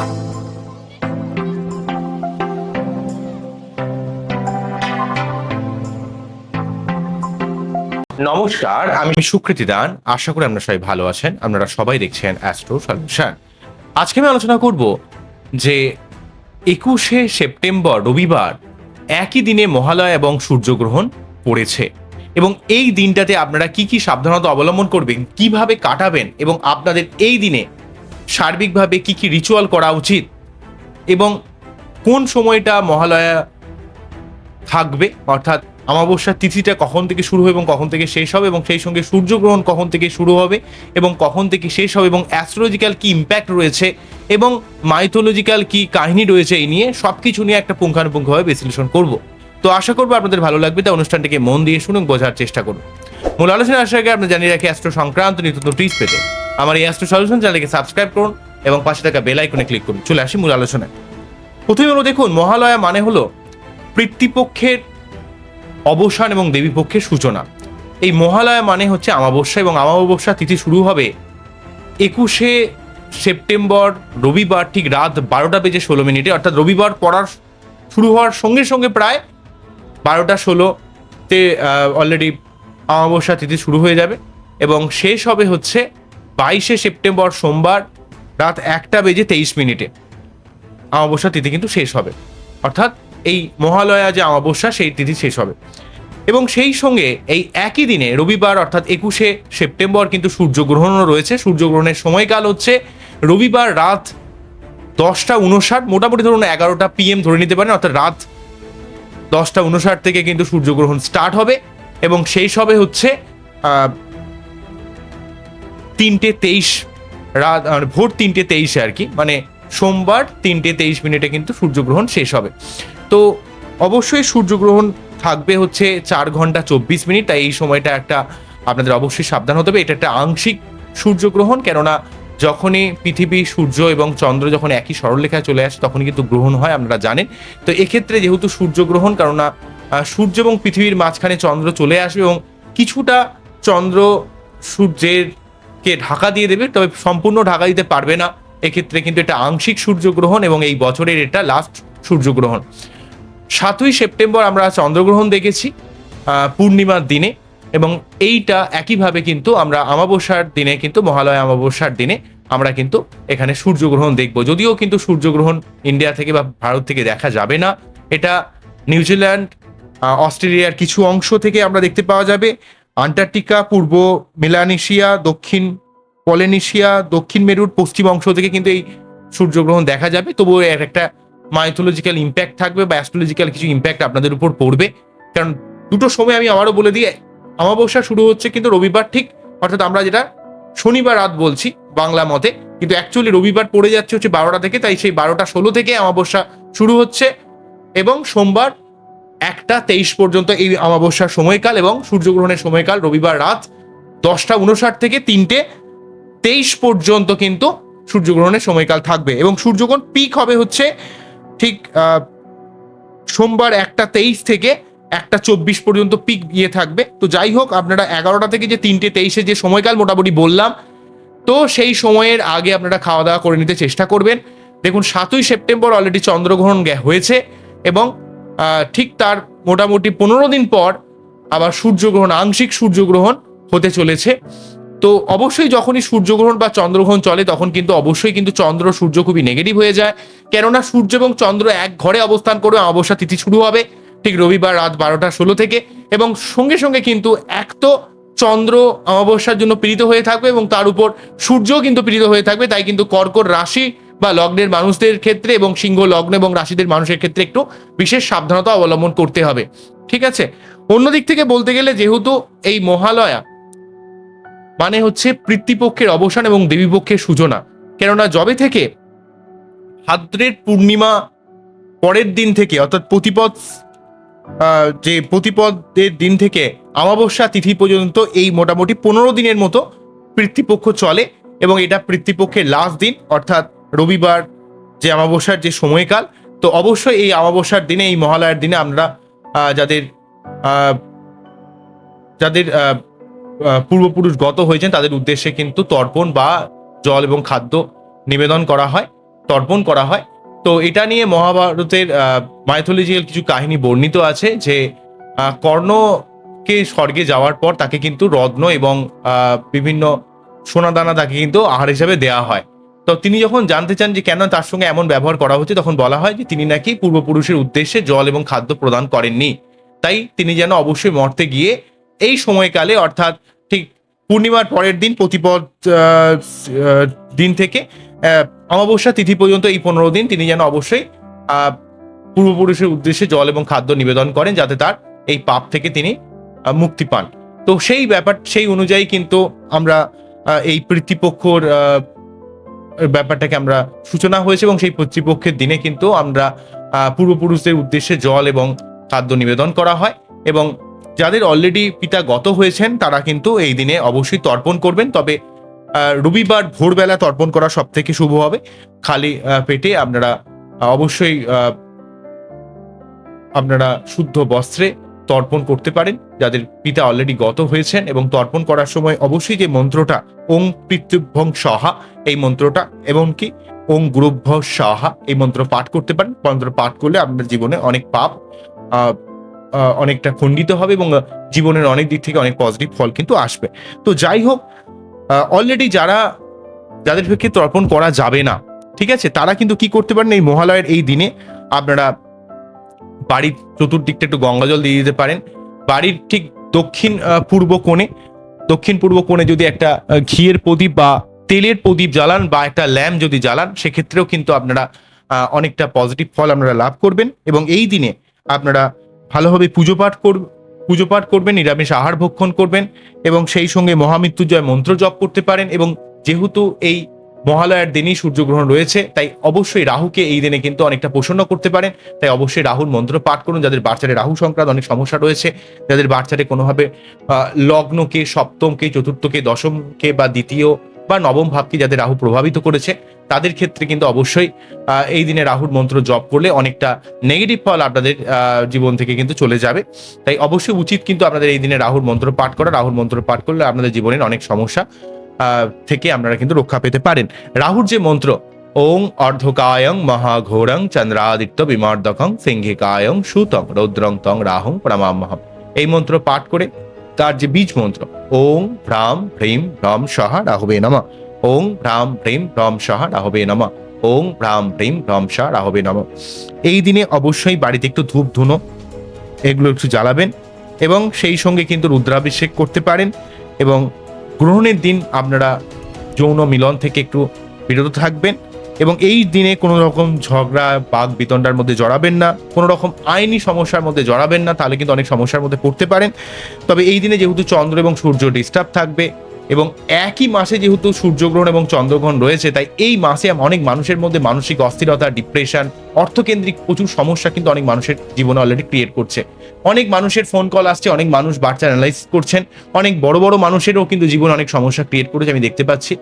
নমস্কার, আমি সুকৃতি দান। আশা করি আপনারা সবাই ভালো আছেন। আপনারা সবাই দেখছেন অ্যাস্ট্রো সলিউশন আজকে আমি আলোচনা করব যে একুশে সেপ্টেম্বর, রবিবার একই দিনে মহালয়া এবং সূর্যগ্রহণ পড়েছে। এবং এই দিনটাতে আপনারা কি কি সাবধানতা অবলম্বন করবেন, কীভাবে কাটাবেন এবং আপনাদের এই দিনে সার্বিকভাবে কি কি রিচুয়াল করা উচিত এবং কোন সময়টা মহালয়া থাকবে? অর্থাৎ অমাবস্যার তিথিটা কখন থেকে শুরু হবে এবং কখন থেকে শেষ হবে এবং সেই সঙ্গে সূর্যগ্রহণ কখন থেকে শুরু হবে এবং কখন থেকে শেষ হবে এবং অ্যাস্ট্রোলজিক্যাল কি ইম্প্যাক্ট রয়েছে এবং মাইথোলজিক্যাল কি কাহিনী রয়েছে এই নিয়ে সব কিছু নিয়ে একটা পুঙ্খানুপুঙ্খভাবে বিশ্লেষণ করব। তো আশা করব আপনাদের ভালো লাগবে, তাই অনুষ্ঠানটিকে মন দিয়ে শুনুন, বোঝার চেষ্টা করুন। মূল আলোচনা আসার আগে আপনি জানিয়ে রাখি অ্যাস্ট্রো সংক্রান্ত নিত্য টিপস পেতে। আমার এই অ্যাস্ট্রো সলিউশন চ্যানেলকে সাবস্ক্রাইব করুন এবং পাশে থাকা বেল আইকনে ক্লিক করুন। চলে আসি মূল আলোচনায়। প্রথমে হলো দেখুন, মহালয়া মানে হলো পিতৃপক্ষের অবসান এবং দেবীপক্ষের সূচনা। এই মহালয়া মানে হচ্ছে অমাবস্যা এবং অমাবস্যা তিথি শুরু হবে একুশে সেপ্টেম্বর, রবিবার ঠিক রাত বারোটা বেজে ষোলো মিনিটে। অর্থাৎ রবিবার পড়ার শুরু হওয়ার সঙ্গে সঙ্গে প্রায় বারোটা ষোলোতে অলরেডি অমাবস্যা তিথি শুরু হয়ে যাবে এবং শেষ হবে হচ্ছে বাইশে সেপ্টেম্বর সোমবার রাত একটা বেজে তেইশ মিনিটে। অমাবস্যা তিথি কিন্তু শেষ হবে। অর্থাৎ এই মহালয়া যে অমাবস্যা, সেই তিথি শেষ হবে। এবং সেই সঙ্গে এই একই দিনে, রবিবার অর্থাৎ একুশে সেপ্টেম্বর কিন্তু সূর্যগ্রহণও রয়েছে। সূর্যগ্রহণের সময়কাল হচ্ছে রবিবার রাত দশটা উনষাট। মোটামুটি ধরুন এগারোটা পিএম ধরে নিতে পারেন। অর্থাৎ রাত দশটা উনষাট থেকে কিন্তু সূর্যগ্রহণ স্টার্ট হবে। এবং শেষ হবে হচ্ছে তিনটে তেইশ রাত মানে ভোর তিনটে তেইশে আর কি মানে সোমবার তিনটে তেইশ মিনিটে কিন্তু সূর্যগ্রহণ শেষ হবে। তো অবশ্যই সূর্যগ্রহণ থাকবে হচ্ছে চার ঘণ্টা চব্বিশ মিনিট, তাই এই সময়টা একটা আপনাদের অবশ্যই সাবধান হতে হবে। এটা একটা আংশিক সূর্যগ্রহণ, কেননা যখনই পৃথিবী, সূর্য এবং চন্দ্র যখন একই সরলরেখায় চলে আসে, তখনই কিন্তু গ্রহণ হয়, আপনারা জানেন। তো এক্ষেত্রে যেহেতু সূর্যগ্রহণ, কেননা সূর্য এবং পৃথিবীর মাঝখানে চন্দ্র চলে আসবে এবং কিছুটা চন্দ্র সূর্যের কে ঢাকা দিয়ে দেবে, তবে সম্পূর্ণ ঢাকা দিতে পারবে না। এক্ষেত্রে কিন্তু এটা আংশিক সূর্যগ্রহণ এবং এই বছরের এটা লাস্ট সূর্যগ্রহণ। সাতই সেপ্টেম্বর আমরা চন্দ্রগ্রহণ দেখেছি পূর্ণিমার দিনে এবং এইটা একইভাবে কিন্তু আমরা অমাবস্যার দিনে কিন্তু মহালয় অমাবস্যার দিনে আমরা কিন্তু এখানে সূর্যগ্রহণ দেখব। যদিও কিন্তু সূর্যগ্রহণ ইন্ডিয়া থেকে বা ভারত থেকে দেখা যাবে না। এটা নিউজিল্যান্ড অস্ট্রেলিয়ার কিছু অংশ থেকে আমরা দেখতে পাওয়া যাবে। আন্টার্কটিকা, পূর্ব মেলানেশিয়া, দক্ষিণ পলিনেশিয়া, দক্ষিণ মেরুর পশ্চিম অংশ থেকে কিন্তু এই সূর্যগ্রহণ দেখা যাবে। তবুও এর একটা মাইথোলজিক্যাল ইম্প্যাক্ট থাকবে বা অ্যাস্ট্রোলজিক্যাল কিছু ইম্প্যাক্ট আপনাদের উপর পড়বে। কারণ দুটো সময় আমি আবারও বলে দিই, অমাবস্যা শুরু হচ্ছে কিন্তু রবিবার ঠিক, অর্থাৎ আমরা যেটা শনিবার রাত বলছি বাংলা মতে, কিন্তু অ্যাকচুয়ালি রবিবার পড়ে যাচ্ছে হচ্ছে বারোটা থেকে, তাই সেই বারোটা ষোলো থেকে অমাবস্যা শুরু হচ্ছে এবং সোমবার একটা তেইশ পর্যন্ত এই অমাবস্যার সময়কাল এবং সূর্যগ্রহণের সময়কাল রবিবার রাত দশটা উনষাট থেকে তিনটে, তেইশ পর্যন্ত কিন্তু সূর্যগ্রহণের সময়কাল থাকবে এবং সূর্যগ্রহণ পিক হবে হচ্ছে ঠিক সোমবার একটা তেইশ থেকে একটা চব্বিশ পর্যন্ত পিক গিয়ে থাকবে। তো যাই হোক, আপনারা এগারোটা থেকে যে তিনটে তেইশে যে সময়কাল মোটামুটি বললাম, তো সেই সময়ের আগে আপনারা খাওয়া দাওয়া করে নিতে চেষ্টা করবেন। দেখুন, সাতই সেপ্টেম্বর অলরেডি চন্দ্রগ্রহণ হয়েছে এবং ঠিক তার মোটামুটি পনেরো দিন পর আবার সূর্যগ্রহণ, আংশিক সূর্যগ্রহণ হতে চলেছে। তো অবশ্যই যখনই সূর্যগ্রহণ বা চন্দ্রগ্রহণ চলে, তখন কিন্তু অবশ্যই কিন্তু চন্দ্র, সূর্য খুবই নেগেটিভ হয়ে যায়। কেননা সূর্য এবং চন্দ্র এক ঘরে অবস্থান করবে অমাবস্যা তিথি শুরু হবে ঠিক রবিবার রাত বারোটা ষোলো থেকে এবং সঙ্গে সঙ্গে কিন্তু এক তো চন্দ্র অমাবস্যার জন্য পীড়িত হয়ে থাকবে এবং তার উপর সূর্যও কিন্তু পীড়িত হয়ে থাকবে। তাই কিন্তু কর্কট রাশি বা লগ্নের মানুষদের ক্ষেত্রে এবং সিংহ, লগ্ন এবং রাশিদের মানুষের ক্ষেত্রে একটু বিশেষ সাবধানতা অবলম্বন করতে হবে। ঠিক আছে? অন্যদিক থেকে বলতে গেলে যেহেতু এই মহালয়া মানে হচ্ছে পিতৃপক্ষের অবসান এবং দেবীপক্ষের সূচনা। কেননা জবে থেকে ভাদ্রের পূর্ণিমা পরের দিন থেকে অর্থাৎ প্রতিপদ যে প্রতিপদের দিন থেকে অমাবস্যা তিথি পর্যন্ত এই মোটামুটি পনেরো দিনের মতো পিতৃপক্ষ চলে এবং এটা পিতৃপক্ষের লাস্ট দিন, অর্থাৎ রবিবার যে অমাবস্যার যে সময়কাল, তো অবশ্যই এই অমাবস্যার দিনে, এই মহালয়ার দিনে আমরা যাদের যাদের পূর্বপুরুষ গত হয়েছেন, তাদের উদ্দেশ্যে কিন্তু তর্পণ বা জল এবং খাদ্য নিবেদন করা হয়, তর্পণ করা হয়। তো এটা নিয়ে মহাভারতের মাইথোলজিক্যাল কিছু কাহিনী বর্ণিত আছে যে কর্ণকে স্বর্গে যাওয়ার পর তাকে কিন্তু রত্ন এবং বিভিন্ন সোনাদানা তাকে কিন্তু আহার হিসাবে দেওয়া হয়। তো তিনি যখন জানতে চান যে কেন তার সঙ্গে এমন ব্যবহার করা হচ্ছে তখন বলা হয় যে তিনি নাকি পূর্বপুরুষের উদ্দেশ্যে জল এবং খাদ্য প্রদান করেননি। তাই তিনি যেন অবশ্যই মর্তে গিয়ে এই সময়কালে অর্থাৎ ঠিক পূর্ণিমার পরের দিন প্রতিপদ দিন থেকে অমাবস্যা তিথি পর্যন্ত এই পনেরো দিন তিনি যেন অবশ্যই পূর্বপুরুষের উদ্দেশ্যে জল এবং খাদ্য নিবেদন করেন যাতে তার এই পাপ থেকে তিনি মুক্তি পান। তো সেই ব্যাপার সেই অনুযায়ী কিন্তু আমরা এই পিতৃপক্ষর আহ, ব্যাপারটাকে আমরা সূচনা হয়েছে এবং সেই পিতৃপক্ষের দিনে কিন্তু আমরা পূর্বপুরুষদের উদ্দেশ্যে জল এবং খাদ্য নিবেদন করা হয় এবং যাদের অলরেডি পিতা গত হয়েছেন, তারা কিন্তু এই দিনে অবশ্যই তর্পণ করবেন। তবে রবিবার ভোরবেলা তর্পণ করা সব থেকে শুভ হবে। খালি পেটে আপনারা অবশ্যই আপনারা শুদ্ধ বস্ত্রে তর্পণ করতে পারেন, যাদের পিতা অলরেডি গত হয়েছেন এবং তর্পণ করার সময় অবশ্যই যে মন্ত্রটা ওং পৃথিভ্যং সহা, এই মন্ত্রটা এবং কি ওং গুরুভ্য সাহা, এই মন্ত্র পাঠ করতে পারেন। মন্ত্র পাঠ করলে আপনার জীবনে অনেক পাপ অনেকটা খণ্ডিত হবে এবং জীবনের অনেক দিক থেকে অনেক পজিটিভ ফল কিন্তু আসবে। তো যাই হোক অলরেডি যারা, যাদের পক্ষে তর্পণ করা যাবে না, ঠিক আছে? তারা কিন্তু কি করতে পারেন? এই মহালয়ের এই দিনে আপনারা বাড়ির চতুর্দিকটা একটু গঙ্গা জল দিয়ে দিতে পারেন। বাড়ির ঠিক দক্ষিণ পূর্ব কোণে, দক্ষিণ পূর্ব কোণে যদি একটা ঘিয়ের প্রদীপ বা তেলের প্রদীপ জ্বালান বা একটা ল্যাম্প যদি জ্বালান, সেক্ষেত্রেও কিন্তু আপনারা অনেকটা পজিটিভ ফল আপনারা লাভ করবেন এবং এই দিনে আপনারা ভালোভাবে পুজো পাঠ কর, পুজো পাঠ করবেন, নিরামিষ আহার ভক্ষণ করবেন এবং সেই সঙ্গে মহামৃত্যুঞ্জয় মন্ত্র জপ করতে পারেন এবং যেহেতু এই মহালয়ার দিনই সূর্যগ্রহণ রয়েছে, তাই অবশ্যই রাহুকে এই দিনে কিন্তু অনেকটা প্রসন্ন করতে পারেন। তাই অবশ্যই রাহুর মন্ত্র পাঠ করুন, যাদের বাচ্চারে রাহু সংক্রান্ত অনেক সমস্যা রয়েছে, যাদের বাচ্চারে কোনোভাবে লগ্নকে, সপ্তমকে, চতুর্থকে, দশমকে বা দ্বিতীয় বা নবম ভাবকে যাদের রাহু প্রভাবিত করেছে, তাদের ক্ষেত্রে কিন্তু অবশ্যই এই দিনে রাহুর মন্ত্র জপ করলে অনেকটা নেগেটিভ ফল আপনাদের জীবন থেকে কিন্তু চলে যাবে। তাই অবশ্যই উচিত কিন্তু আপনাদের এই দিনে রাহুর মন্ত্র পাঠ করা। রাহুর মন্ত্র পাঠ করলে আপনাদের জীবনের অনেক সমস্যা থেকে আপনারা কিন্তু রক্ষা পেতে পারেন। রাহুর যে মন্ত্র, ওং অর্ধকায়ং মহাঘোরং চন্দ্রাদিত্য বিমর্দকং সিংহিকায়ং সুতং রৌদ্রং তং রাহং প্রমামহম। এই মন্ত্র পাঠ করে তার যে বীজ মন্ত্র, ওং ভ্রাম ভ্রীম ভ্রম সহা রাহবে নম। ওং ভ্রাম ভ্রীম ভ্রম সহা রাহবে নমা। ওং ভ্রাম ভ্রীম ভ্রম সহ রাহবে নম। এই দিনে অবশ্যই বাড়িতে একটু ধূপ ধুনো, এগুলো একটু জ্বালাবেন এবং সেই সঙ্গে কিন্তু রুদ্রাভিষেক করতে পারেন এবং গ্রহণের দিন আপনারা যৌন মিলন থেকে একটু বিরত থাকবেন এবং এই দিনে কোনো রকম ঝগড়া বাঘ বিতণ্ডার মধ্যে জড়াবেন না, কোনো রকম আইনি সমস্যার মধ্যে জড়াবেন না, তাহলে কিন্তু অনেক সমস্যার মধ্যে পড়তে পারেন। তবে এই দিনে যেহেতু চন্দ্র এবং সূর্য ডিস্টার্ব থাকবে এবং একই মাসে যেহেতু সূর্যগ্রহণ এবং চন্দ্রগ্রহণ রয়েছে, তাই এই মাসে অনেক মানুষের মধ্যে মানসিক অস্থিরতা ডিপ্রেশন অর্থকেন্দ্রিক প্রচুর সমস্যা কিন্তু অনেক মানুষের জীবনে অলরেডি ক্রিয়েট করছে। অনেক মানুষের ফোন কল আসছে, অনেক মানুষ বাচ্চা অ্যানালাইজ করছেন, অনেক বড় বড় মানুষেরও কিন্তু জীবনে অনেক সমস্যা ক্রিয়েট করেছে আমি দেখতে পাচ্ছি।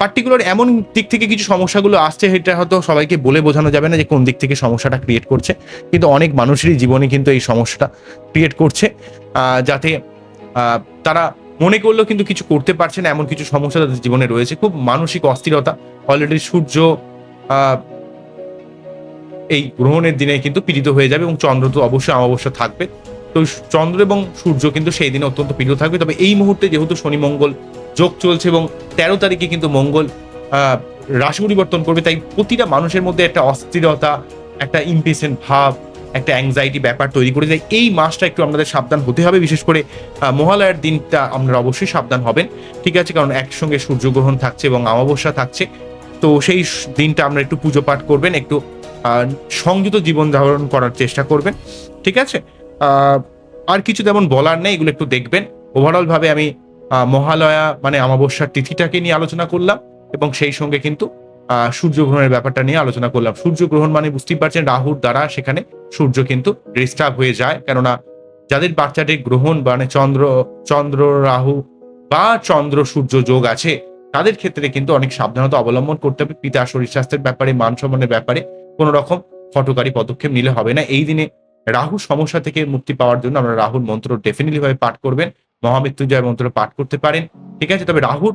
পার্টিকুলার এমন দিক থেকে কিছু সমস্যাগুলো আসছে সেটা হয়তো সবাইকে বলে বোঝানো যাবে না যে কোন দিক থেকে সমস্যাটা ক্রিয়েট করছে, কিন্তু অনেক মানুষেরই জীবনে কিন্তু এই সমস্যাটা ক্রিয়েট করছে। যাতে তারা মনে করলেও কিন্তু কিছু করতে পারছে না, এমন কিছু সমস্যা তাদের জীবনে রয়েছে। খুব মানসিক অস্থিরতা। অলরেডি সূর্য এই গ্রহণের দিনে কিন্তু পীড়িত হয়ে যাবে এবং চন্দ্র তো অবশ্যই অমাবস্যা থাকবে। তো চন্দ্র এবং সূর্য কিন্তু সেই দিনে অত্যন্ত পীড়িত থাকবে। তবে এই মুহূর্তে যেহেতু শনি মঙ্গল যোগ চলছে এবং তেরো তারিখে কিন্তু মঙ্গল রাশি পরিবর্তন করবে, তাই প্রতিটা মানুষের মধ্যে একটা অস্থিরতা, একটা ইম্পেশেন্ট ভাব একটা অ্যাংজাইটি ব্যাপার তৈরি করে যায় এই মাসটা একটু আমাদের সাবধান হতে হবে, বিশেষ করে মহালয়ার দিনটা আপনারা অবশ্যই সাবধান হবেন। ঠিক আছে, কারণ একসঙ্গে সূর্যগ্রহণ থাকছে এবং অমাবস্যা থাকছে। তো সেই দিনটা আমরা একটু পুজো পাঠ করবেন, একটু সংযত জীবন ধারণ করার চেষ্টা করবেন। ঠিক আছে? আর কিছু তেমন বলার নেই, এগুলো একটু দেখবেন। ওভারঅল ভাবে আমি মহালয়া মানে অমাবস্যার তিথিটাকে নিয়ে আলোচনা করলাম এবং সেই সঙ্গে কিন্তু সূর্যগ্রহণের ব্যাপারটা নিয়ে আলোচনা করলাম। সূর্যগ্রহণ মানে বুঝতেই পারছেন রাহুর দ্বারা সেখানে সূর্য কিন্তু ডিস্টার্ব হয়ে যায়। কেননা যাদের বাচ্চাটির গ্রহণ মানে চন্দ্র চন্দ্র, রাহু বা চন্দ্র, সূর্য যোগ আছে, তাদের ক্ষেত্রে কিন্তু অনেক সাবধানতা অবলম্বন করতে হবে। পিতা শরীর স্বাস্থ্যের ব্যাপারে, মান সম্মানের ব্যাপারে কোনো রকম ফটোকারী পদক্ষেপ নিলে হবে না। এই দিনে রাহু সমস্যা থেকে মুক্তি পাওয়ার জন্য আমরা রাহুর মন্ত্র ডেফিনেটলি ভাবে পাঠ করবেন। মহামৃত্যুঞ্জয় মন্ত্র পাঠ করতে পারেন। ঠিক আছে? তবে রাহুর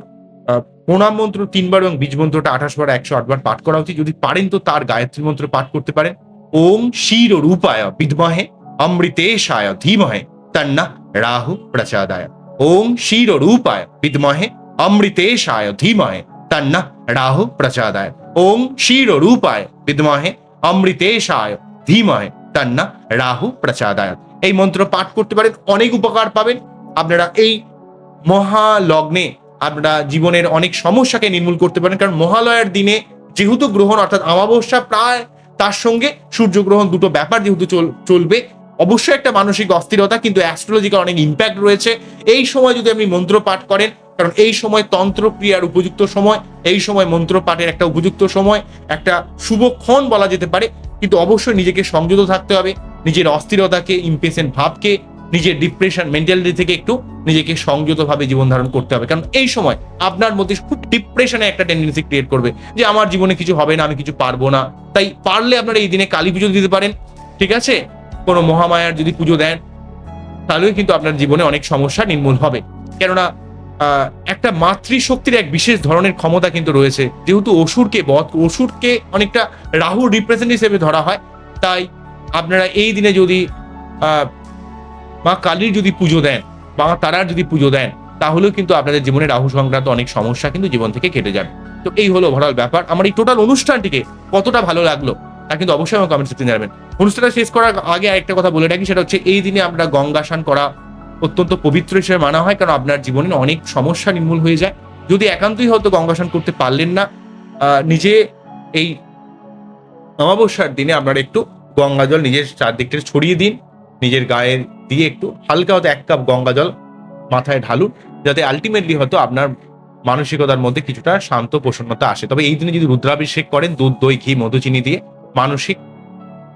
প্রণাম মন্ত্র তিনবার এবং বীজ মন্ত্রটা আঠাশ বার, একশো আটবার পাঠ করা উচিত। যদি পারেন তো তার গায়ত্রী মন্ত্র পাঠ করতে পারেন। ওম শির রূপায় বিদ্মহে, অমৃতেশায় ধীমহে, তন্না রাহু প্রচাদায়। ওম শির রূপায় বিদ্মহে, অমৃতেশায় ধীমহে, তন্না রাহু প্রচাদায়। ওম শির রূপায় বিদ্মহে, অমৃতেশায় ধীমহে, তন্না রাহু প্রচাদায়। এই মন্ত্র পাঠ করতে পারেন, অনেক উপকার পাবেন। আপনারা এই মহালগ্নে আপনারা জীবনের অনেক সমস্যাকে নির্মূল করতে পারেন, কারণ মহালয়ার দিনে যেহেতু গ্রহণ, অর্থাৎ অমাবস্যা প্রায় তার সঙ্গে সূর্যগ্রহণ দুটো ব্যাপার যেহেতু চল- চলবে, অবশ্যই একটা মানসিক অস্থিরতা, কিন্তু অ্যাস্ট্রোলজিক্যাল অনেক ইম্প্যাক্ট রয়েছে। এই সময় যদি আপনি মন্ত্র পাঠ করেন, কারণ এই সময় তন্ত্র ক্রিয়ার উপযুক্ত সময়, এই সময় মন্ত্র পাঠের একটা উপযুক্ত সময়, একটা শুভক্ষণ বলা যেতে পারে, কিন্তু অবশ্যই নিজেকে সংযত থাকতে হবে, নিজের অস্থিরতাকে ইম্পেশেন্ট ভাবকে নিজের ডিপ্রেশন মেন্টালিটি থেকে একটু নিজেকে সংযতভাবে জীবন ধারণ করতে হবে। কারণ এই সময় আপনার মধ্যে খুব ডিপ্রেশনে একটা টেন্ডেন্সি ক্রিয়েট করবে যে, আমার জীবনে কিছু হবে না, আমি কিছু পারব না। তাই পারলে আপনারা এই দিনে কালী পুজো দিতে পারেন, ঠিক আছে? কোনো মহামায়ার যদি পুজো দেন, তাহলেও কিন্তু আপনার জীবনে অনেক সমস্যা নির্মূল হবে। কেননা একটা মাতৃশক্তির এক বিশেষ ধরনের ক্ষমতা কিন্তু রয়েছে। যেহেতু অসুরকে বধ, অসুরকে অনেকটা রাহুর রিপ্রেজেন্ট হিসেবে ধরা হয়, তাই আপনারা এই দিনে যদি মা কালীর যদি পুজো দেন, বা মা তারার যদি পুজো দেন, তাহলেও কিন্তু আপনাদের জীবনে রাহু সংক্রান্ত অনেক সমস্যা কিন্তু জীবন থেকে কেটে যাবে। তো এই হলো ওভারঅল ব্যাপার। আমার এই টোটাল অনুষ্ঠানটিকে কতটা ভালো লাগল, তা কিন্তু অবশ্যই আমার কমেন্ট সেকশনে জানাবেন। অনুষ্ঠানটা শেষ করার আগে একটা কথা বলে রাখি, সেটা হচ্ছে এই দিনে আমরা গঙ্গা স্নান করা অত্যন্ত পবিত্র হিসেবে মানা হয়, কারণ আপনার জীবনে অনেক সমস্যা নির্মূল হয়ে যায়। যদি একান্তই হয়তো গঙ্গা স্নান করতে পারলেন না নিজে এই অমাবস্যার দিনে আপনারা একটু গঙ্গা জল নিজের চারদিকটা ছড়িয়ে দিন, নিজের গায়ে দিয়ে একটু হালকা হয়তো এক কাপ গঙ্গা জল মাথায় ঢালুন, যাতে আলটিমেটলি হয়তো আপনার মানসিকতার মধ্যে কিছুটা শান্ত প্রসন্নতা আসে। তবে এই দিনে যদি রুদ্রাভিষেক করেন, দুধ, দই, ঘি, মধু, চিনি দিয়ে মানসিক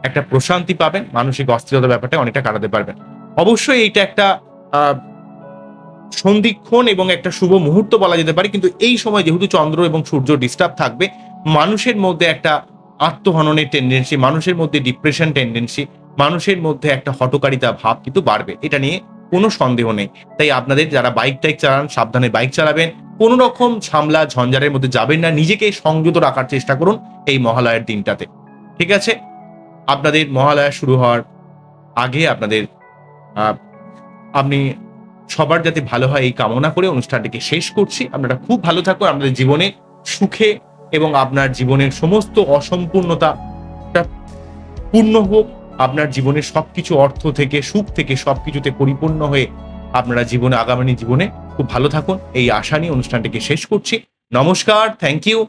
একটা প্রশান্তি পাবেন, মানসিক অস্থিরতা ব্যাপারটা অনেকটা কাটাতে পারবেন। অবশ্যই এইটা একটা সন্ধিক্ষণ এবং একটা শুভ মুহূর্ত বলা যেতে পারে, কিন্তু এই সময় যেহেতু চন্দ্র এবং সূর্য ডিস্টার্ব থাকবে, মানুষের মধ্যে একটা আত্মহননের টেন্ডেন্সি মানুষের মধ্যে ডিপ্রেশন টেন্ডেন্সি মানুষের মধ্যে একটা হটকারিতা ভাব কিন্তু বাড়বে। এটা নিয়ে কোনো সন্দেহ নেই। তাই আপনাদের যারা বাইক টাইক চালান, সাবধানে বাইক চালাবেন। কোনো রকম ঝামলা ঝঞ্ঝারের মধ্যে যাবেন না। নিজেকে সংযত রাখার চেষ্টা করুন এই মহালয়ার দিনটাতে। ঠিক আছে? আপনাদের মহালয়া শুরু হওয়ার আগে আপনাদের আপনি সবার যাতে ভালো হয় এই কামনা করে অনুষ্ঠানটিকে শেষ করছি। আপনারা খুব ভালো থাকুন। আপনাদের জীবনে সুখে এবং আপনার জীবনের সমস্ত অসম্পূর্ণতা পূর্ণ হোক। আপনার জীবনের সবকিছু অর্থ থেকে, সুখ থেকে সবকিছুতে পরিপূর্ণ হয়ে আপনারা জীবনে, আগামী জীবনে খুব ভালো থাকুন। এই আশা নিয়ে অনুষ্ঠানটিকে শেষ করছি। নমস্কার থ্যাংক ইউ